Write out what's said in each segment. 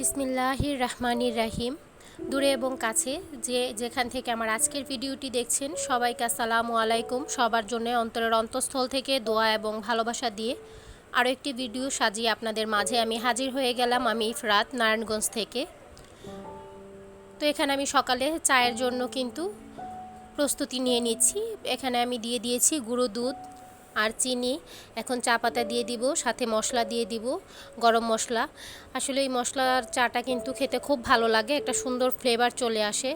বিসমিল্লাহির রহমানির রাহিম। দূরে এবং কাছে যে যেখান থেকে আমার আজকের ভিডিওটি দেখছেন, সবাইকে আসসালামু আলাইকুম। সবার জন্য অন্তরের অন্তঃস্থল থেকে দোয়া এবং ভালোবাসা দিয়ে আরও একটি ভিডিও সাজিয়ে আপনাদের মাঝে আমি হাজির হয়ে গেলাম আমি ইফরাত নারায়ণগঞ্জ থেকে। তো এখানে আমি সকালে চায়ের জন্য কিন্তু প্রস্তুতি নিয়ে নিচ্ছি। এখানে আমি দিয়ে দিয়েছি গুঁড়ো দুধ আর চিনি, এখন চা পাতা দিয়ে দিব, সাথে মশলা দিয়ে দিব, গরম মশলা। আসলে এই মশলার চাটা কিন্তু খেতে খুব ভালো লাগে, একটা সুন্দর ফ্লেভার চলে আসে।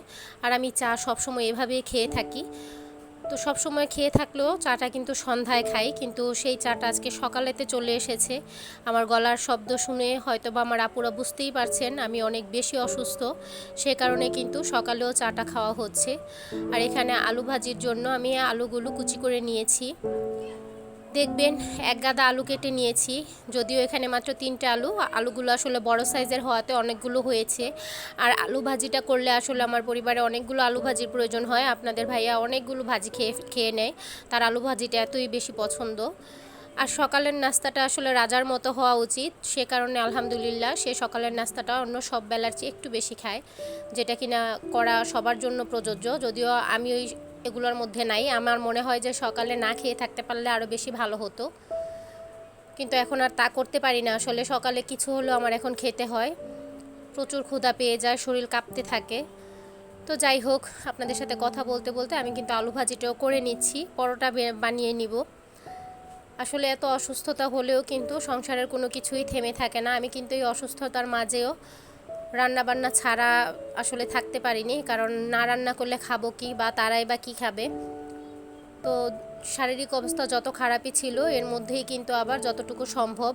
আর আমি চা সবসময় এভাবেই খেয়ে থাকি। তো সব সময় খেয়ে থাকলেও চাটা কিন্তু সন্ধ্যায় খাই, কিন্তু সেই চাটা আজকে সকালেতে চলে এসেছে। আমার গলার শব্দ শুনে হয়তো বা আমার আপুরা বুঝতেই পারছেন, আমি অনেক বেশি অসুস্থ। সে কারণে কিন্তু সকালেও চাটা খাওয়া হচ্ছে। আর এখানে আলু ভাজির জন্য আমি আলুগুলো কুচি করে নিয়েছি। দেখবেন, এক গাদা আলু কেটে নিয়েছি। যদিও এখানে মাত্র তিনটে আলু, আলুগুলো আসলে বড় সাইজের হওয়াতে অনেকগুলো হয়েছে। আর আলু ভাজিটা করলে আসলে আমার পরিবারে অনেকগুলো আলু ভাজির প্রয়োজন হয়। আপনাদের ভাইয়া অনেকগুলো ভাজি খেয়ে খেয়ে নেয়। তার আলু ভাজিটা এতই বেশি পছন্দ। আর সকালের নাস্তাটা আসলে রাজার মতো হওয়া উচিত। সে কারণে আলহামদুলিল্লাহ, সে সকালের নাস্তাটা অন্য সব বেলার চেয়ে একটু বেশি খায়। যেটা কিনা করা সবার জন্য প্রযোজ্য। যদিও আমি ওই এগুলোর মধ্যে নাই। আমার মনে হয় যে সকালে না খেয়ে থাকতে পারলে আরও বেশি ভালো হতো। কিন্তু এখন আর তা করতে পারি না। আসলে সকালে কিছু হলেও আমার এখন খেতে হয়। প্রচুর ক্ষুধা পেয়ে যায়, শরীর কাঁপতে থাকে। তো যাই হোক, আপনাদের সাথে কথা বলতে বলতে আমি কিন্তু আলু ভাজিটাও করে নিচ্ছি। পরোটা বানিয়ে নিব। আসলে এত অসুস্থতা হলেও কিন্তু সংসারের কোনো কিছুই থেমে থাকে না। আমি কিন্তু এই অসুস্থতার মাঝেও রান্না বান্না ছাড়া আসলে থাকতে পারিনি, কারণ না রান্না করলে খাব কি বা তারাই বা কি খাবে। তো শারীরিক অবস্থা যত খারাপই ছিল, এর মধ্যেই কিন্তু আবার যতটুকু সম্ভব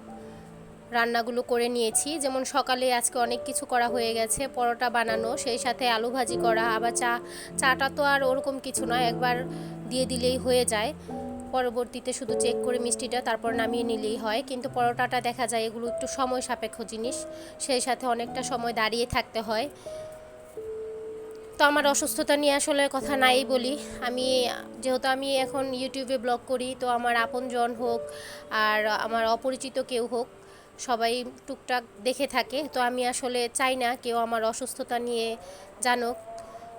রান্নাগুলো করে নিয়েছি। যেমন সকালে আজকে অনেক কিছু করা হয়ে গেছে, পরোটা বানানো, সেই সাথে আলু ভাজি করা, আবার চা, চাটা তো আর ওরকম কিছু নয়, একবার দিয়ে দিলেই হয়ে যায়। পরবর্তীতে শুধু চেক করে মিষ্টিটা তারপর নামিয়ে নিলেই হয়। কিন্তু পরোটাটা দেখা যায় এগুলো একটু সময় সাপেক্ষ জিনিস, সেই সাথে অনেকটা সময় দাঁড়িয়ে থাকতে হয়। তো আমার অসুস্থতা নিয়ে আসলে কথা নাই বলি। আমি যেহেতু আমি এখন ইউটিউবে ব্লগ করি, তো আমার আপনজন হোক আর আমার অপরিচিত কেউ হোক, সবাই টুকটাক দেখে থাকে। তো আমি আসলে চাই না কেউ আমার অসুস্থতা নিয়ে জানুক।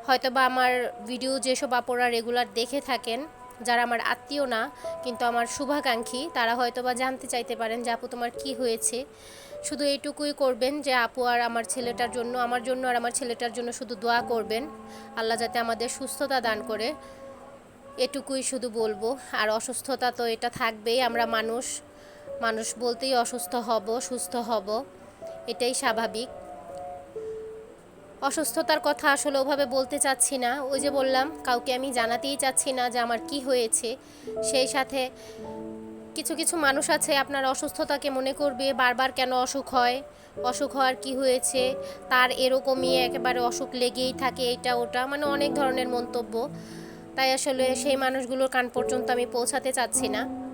হয়তো বা আমার ভিডিও যেসব আপুরা রেগুলার দেখে থাকেন যারা আমার আত্মীয় না, কিন্তু আমার শুভাকাঙ্ক্ষী, তারা হয়তো বা জানতে চাইতে পারেন যে, আপু, তোমার কি হয়েছে? শুধু এইটুকুই করবেন যে, আপু আর আমার ছেলেটার জন্য, আমার জন্য আর আমার ছেলেটার জন্য শুধু দোয়া করবেন। আল্লাহ যাতে আমাদের সুস্থতা দান করে। এটুকুই শুধু বলব। আর অসুস্থতা তো এটা থাকবেই, আমরা মানুষ। মানুষ বলতেই অসুস্থ হব, সুস্থ হব। এটাই স্বাভাবিক। অসুস্থতার কথা আসলে ওভাবে বলতে চাচ্ছি না। ওই যে বললাম, কাউকে আমি জানাতেই চাচ্ছি না যে আমার কি হয়েছে। সেই সাথে কিছু কিছু মানুষ আছে আপনার অসুস্থতাকে মনে করবে, বারবার কেন অসুখ হয়, অসুখ হওয়ার কি হয়েছে, তার এরকমই একেবারে অসুখ লেগেই থাকে এটা, ওটা মানে অনেক ধরনের মন্তব্য। তাই আসলে সেই মানুষগুলোর কান পর্যন্ত আমি পৌঁছাতে চাচ্ছি না।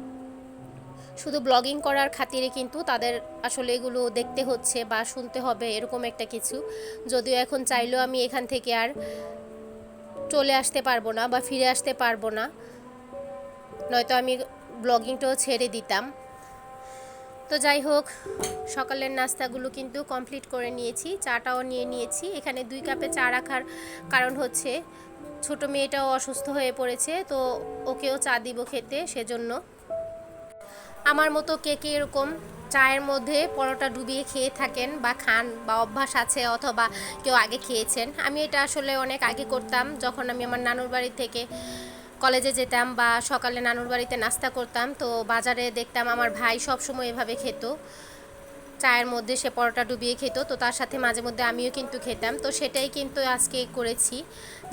শুধু ব্লগিং করার খাতিরে কিন্তু তাদের আসলে এগুলো দেখতে হচ্ছে বা শুনতে হবে এরকম একটা কিছু। যদিও এখন চাইলেও আমি এখান থেকে আর চলে আসতে পারব না বা ফিরে আসতে পারব না। নয়তো আমি ব্লগিংটাও ছেড়ে দিতাম। তো যাই হোক, সকালের নাস্তাগুলো কিন্তু কমপ্লিট করে নিয়েছি, চাটাও নিয়ে নিয়েছি। এখানে দুই কাপে চা রাখার কারণ হচ্ছে ছোট মেয়েটাও অসুস্থ হয়ে পড়েছে, তো ওকেও চা দিব খেতে সেজন্য। আমার মতো কে কে এরকম চায়ের মধ্যে পরোটা ডুবিয়ে খেয়ে থাকেন বা খান বা অভ্যাস আছে অথবা কেউ আগে খেয়েছেন, আমি এটা আসলে অনেক আগে করতাম। যখন আমি আমার নানুর বাড়ি থেকে কলেজে যেতাম বা সকালে নানুর বাড়িতে নাস্তা করতাম, তো বাজারে দেখতাম আমার ভাই সবসময় এভাবে খেত। চায়ের মধ্যে সে পরোটা ডুবিয়ে খেত, তো তার সাথে মাঝে মধ্যে আমিও কিন্তু খেতাম। তো সেটাই কিন্তু আজকে করেছি।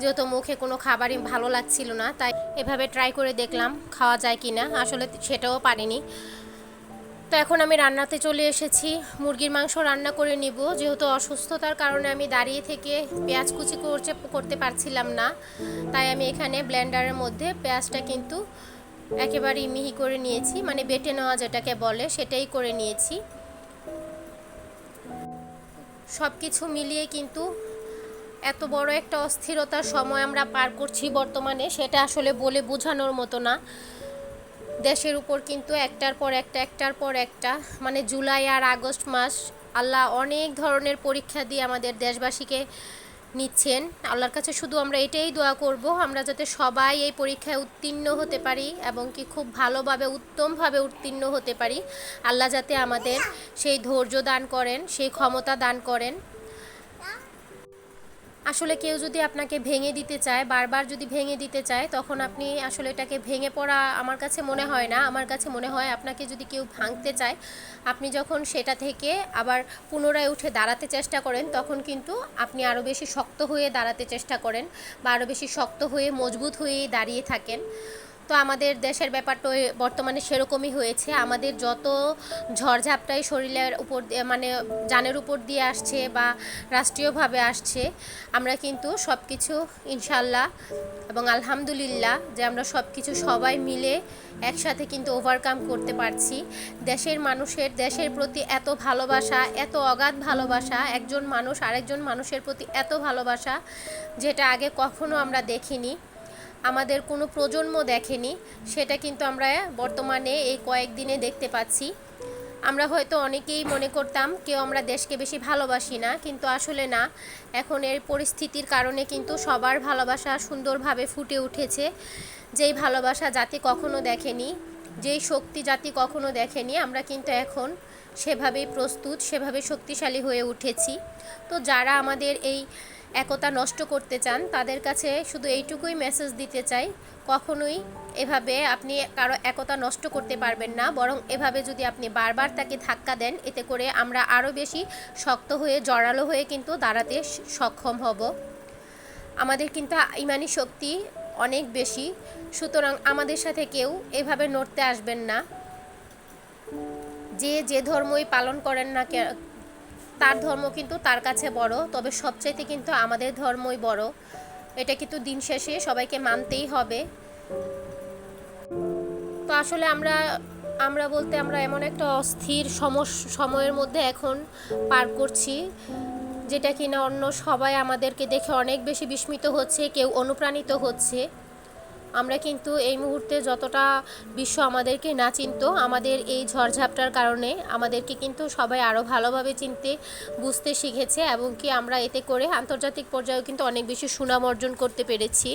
যেহেতু মুখে কোনো খাবারই ভালো লাগছিল না, তাই এভাবে ট্রাই করে দেখলাম খাওয়া যায় কি না আসলে সেটাও পারিনি। তো এখন আমি রান্নাতে চলে এসেছি। মুরগির মাংস রান্না করে নিব। যেহেতু অসুস্থতার কারণে আমি দাঁড়িয়ে থেকে পেঁয়াজ কুচি করছে, করতে পারছিলাম না। তাই আমি এখানে ব্লেন্ডারের মধ্যে পেঁয়াজটা কিন্তু একেবারেই মিহি করে নিয়েছি। মানে বেটে নেওয়া যেটাকে বলে, সেটাই করে নিয়েছি। সব কিছু মিলিয়ে কিন্তু এত বড় একটা অস্থিরতার সময় আমরা পার করছি বর্তমানে, সেটা আসলে বলে বোঝানোর মতো না। দেশের উপর কিন্তু একটার পর একটা, একটার পর একটা মানে জুলাই আর আগস্ট মাস, আল্লাহ অনেক ধরনের পরীক্ষা দিয়ে আমাদের দেশবাসীকে নিচ্ছেন। আল্লাহর কাছে শুধু আমরা এটাই দোয়া করব, আমরা যাতে সবাই এই পরীক্ষায় উত্তীর্ণ হতে পারি এবং কি খুব ভালোভাবে, উত্তমভাবে উত্তীর্ণ হতে পারি। আল্লাহ যাতে আমাদের সেই ধৈর্য দান করেন, সেই ক্ষমতা দান করেন। আসলে কেউ যদি আপনাকে ভেঙে দিতে চায়, বারবার যদি ভেঙে দিতে চায়, তখন আপনি আসলে এটাকে ভেঙে পড়া আমার কাছে মনে হয় না। আমার কাছে মনে হয় আপনাকে যদি কেউ ভাঙতে চায়, আপনি যখন সেটা থেকে আবার পুনরায় উঠে দাঁড়াতে চেষ্টা করেন, তখন কিন্তু আপনি আরও বেশি শক্ত হয়ে দাঁড়াতে চেষ্টা করেন বা আরও বেশি শক্ত হয়ে মজবুত হয়ে দাঁড়িয়ে থাকেন। তো আমাদের দেশের ব্যাপারটা বর্তমানে সেরকমই হয়েছে। আমাদের যত ঝড়ঝাপটাই শরীরের উপর মানে জানের উপর দিয়ে আসছে বা রাষ্ট্রীয়ভাবে আসছে, আমরা কিন্তু সব কিছু ইনশাল্লাহ এবং আলহামদুলিল্লাহ যে আমরা সব কিছু সবাই মিলে একসাথে কিন্তু ওভারকাম করতে পারছি। দেশের মানুষের, দেশের প্রতি এত ভালোবাসা, এত অগাধ ভালোবাসা, একজন মানুষ আরেকজন মানুষের প্রতি এত ভালোবাসা যেটা আগে কখনো আমরা দেখিনি। আমাদের কোনো প্রজন্ম দেখেনি, সেটা কিন্তু আমরা বর্তমানে এই কয়েকদিনে দেখতে পাচ্ছি। আমরা হয়তো অনেকেই মনে করতাম কেউ আমরা দেশকে বেশি ভালোবাসি না, কিন্তু আসলে না। এখন এর পরিস্থিতির কারণে কিন্তু সবার ভালোবাসা সুন্দরভাবে ফুটে উঠেছে। যেই ভালোবাসা জাতি কখনো দেখেনি, যেই শক্তি জাতি কখনো দেখেনি, আমরা কিন্তু এখন সেভাবেই প্রস্তুত, সেভাবে শক্তিশালী হয়ে উঠেছি। তো যারা আমাদের এই একতা নষ্ট করতে চান, তাদের কাছে শুধু এইটুকুই মেসেজ দিতে চাই, কখনোই এভাবে আপনি কারও একতা নষ্ট করতে পারবেন না, বরং এভাবে যদি আপনি বারবার তাকে ধাক্কা দেন, এতে করে আমরা আরও বেশি শক্ত হয়ে, জড়ালো হয়ে কিন্তু দাঁড়াতে সক্ষম হব। আমাদের কিন্তু ইমানি শক্তি অনেক বেশি, সুতরাং আমাদের সাথে কেউ এভাবে নড়তে আসবেন না। যে যে ধর্মই পালন করেন না তার ধর্ম কিন্তু তার কাছে বড়, তবে সবচাইতে কিন্তু আমাদের ধর্মই বড়। এটা কিন্তু দিন শেষে সবাইকে মানতেই হবে। তো আসলে আমরা আমরা বলতে আমরা এমন একটা অস্থির সময়ের মধ্যে এখন পার করছি, যেটা কিনা অন্য সবাই আমাদেরকে দেখে অনেক বেশি বিস্মিত হচ্ছে, কেউ অনুপ্রাণিত হচ্ছে। আমরা কিন্তু এই মুহূর্তে যতটা বিশ্ব আমাদেরকে না চিনত, আমাদের এই ঝড়ঝাপটার কারণে আমাদেরকে কিন্তু সবাই আরও ভালোভাবে চিনতে, বুঝতে শিখেছে এবং কি আমরা এতে করে আন্তর্জাতিক পর্যায়েও কিন্তু অনেক বেশি সুনাম অর্জন করতে পেরেছি।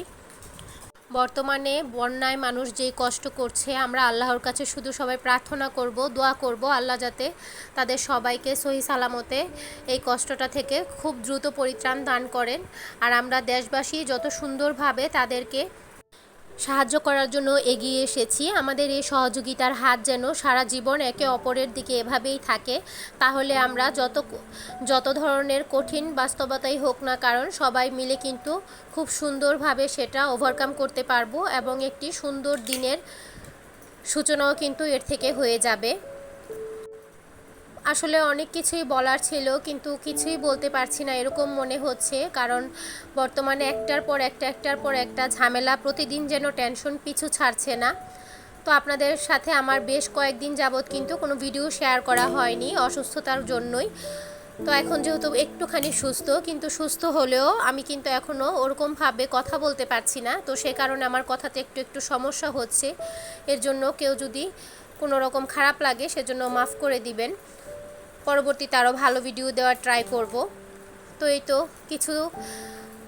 বর্তমানে বন্যায় মানুষ যে কষ্ট করছে, আমরা আল্লাহর কাছে শুধু সবাই প্রার্থনা করব, দোয়া করব, আল্লাহ যাতে তাদের সবাইকে সহি সালামতে এই কষ্টটা থেকে খুব দ্রুত পরিত্রাণ দান করেন। আর আমরা দেশবাসী যত সুন্দরভাবে তাদেরকে সাহায্য করার জন্য এগিয়ে এসেছি। আমাদের এই সহযোগিতার হাত যেন সারা জীবন একে অপরের দিকে এভাবেই থাকে, তাহলে আমরা যত যত ধরনের কঠিন বাস্তবতাই হোক না কারণ, সবাই মিলে কিন্তু খুব সুন্দরভাবে সেটা ওভারকাম করতে পারব এবং একটি সুন্দর দিনের সূচনাও কিন্তু এর থেকে হয়ে যাবে। আসলে অনেক কিছুই বলার ছিল, কিন্তু কিছুই বলতে পারছি না, এরকম মনে হচ্ছে। কারণ বর্তমানে একটার পর একটা, একটার পর একটা ঝামেলা, প্রতিদিন যেন টেনশন পিছু ছাড়ছে না। তো আপনাদের সাথে আমার বেশ কয়েকদিন যাবৎ কিন্তু কোনো ভিডিও শেয়ার করা হয়নি অসুস্থতার জন্যই। তো এখন যেহেতু একটুখানি সুস্থ, কিন্তু সুস্থ হলেও আমি কিন্তু এখনও ওরকমভাবে কথা বলতে পারছি না। তো সে কারণে আমার কথাতে একটু একটু সমস্যা হচ্ছে। এর জন্য কেউ যদি কোনো রকম খারাপ লাগে, সেজন্য মাফ করে দিবেন। পরবর্তীতে আরও ভালো ভিডিও দেওয়ার ট্রাই করব। তো এই তো কিছু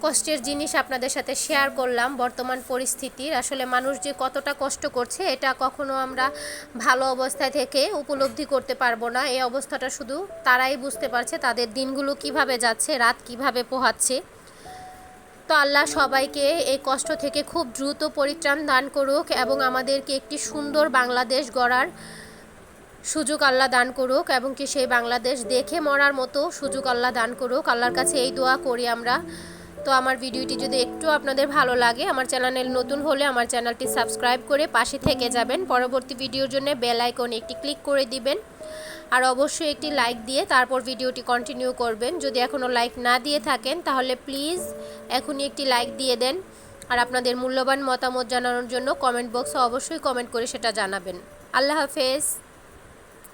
কষ্টের জিনিস আপনাদের সাথে শেয়ার করলাম বর্তমান পরিস্থিতির। আসলে মানুষ যে কতটা কষ্ট করছে, এটা কখনো আমরা ভালো অবস্থায় থেকে উপলব্ধি করতে পারব না। এই অবস্থাটা শুধু তারাই বুঝতে পারছে তাদের দিনগুলো কীভাবে যাচ্ছে, রাত কীভাবে পোহাচ্ছে। তো আল্লাহ সবাইকে এই কষ্ট থেকে খুব দ্রুত পরিত্রাণ দান করুক এবং আমাদেরকে একটি সুন্দর বাংলাদেশ গড়ার সুযোগ আল্লাহ দান করুক এবং কি সেই বাংলাদেশ দেখে মরার মতো সুযোগ আল্লাহ দান করুক। আল্লাহর কাছে এই দোয়া করি আমরা। তো আমার ভিডিওটি যদি একটু আপনাদের ভালো লাগে, আমার চ্যানেল নতুন হলে আমার চ্যানেলটি সাবস্ক্রাইব করে পাশে থেকে যাবেন। পরবর্তী ভিডিওর জন্য বেল আইকন একটি ক্লিক করে দিবেন। আর অবশ্যই একটি লাইক দিয়ে তারপর ভিডিওটি কন্টিনিউ করবেন। যদি এখনও লাইক না দিয়ে থাকেন, তাহলে প্লিজ এখনই একটি লাইক দিয়ে দেন। আর আপনাদের মূল্যবান মতামত জানানোর জন্য কমেন্ট বক্সে অবশ্যই কমেন্ট করে সেটা জানাবেন। আল্লাহ হাফেজ।